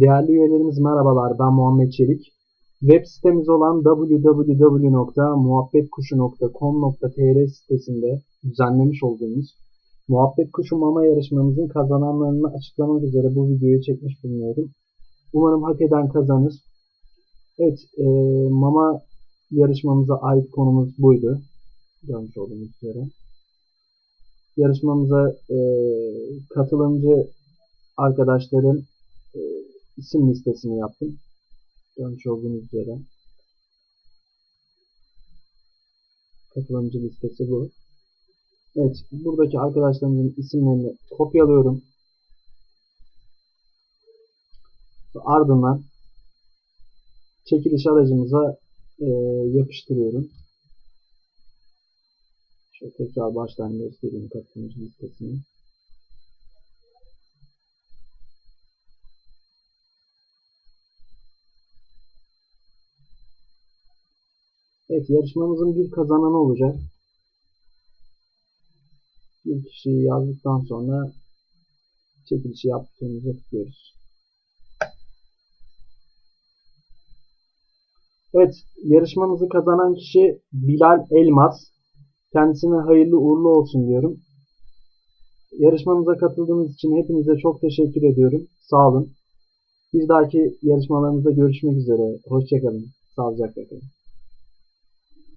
Değerli üyelerimiz merhabalar, ben Muhammed Çelik. Web sitemiz olan www.muhabbetkuşu.com.tr sitesinde düzenlemiş olduğumuz Muhabbet Kuşu Mama yarışmamızın kazananlarını açıklamak üzere bu videoyu çekmiş bulunuyorum. Umarım hak eden kazanır. Evet, e, mama yarışmamıza ait konumuz buydu. Görmüş olduğunuz üzere. Yarışmamıza e, katılımcı arkadaşların isim listesini yaptım. Görmüş olduğunuz üzere. Katılımcı listesi bu. Evet, buradaki arkadaşlarımızın isimlerini kopyalıyorum. Ardından çekiliş aracımıza e, yapıştırıyorum. Şöyle tekrar baştan göstereyim katılımcı listesini. Evet yarışmamızın bir kazananı olacak. Bir kişiyi yazdıktan sonra çekilişi yaptığımızı tıklıyoruz. Evet yarışmamızı kazanan kişi Bilal Elmas. Kendisine hayırlı uğurlu olsun diyorum. Yarışmamıza katıldığınız için hepinize çok teşekkür ediyorum. Sağ olun. Bir dahaki yarışmalarımızda görüşmek üzere. Hoşçakalın. Sağlıcakla kalın.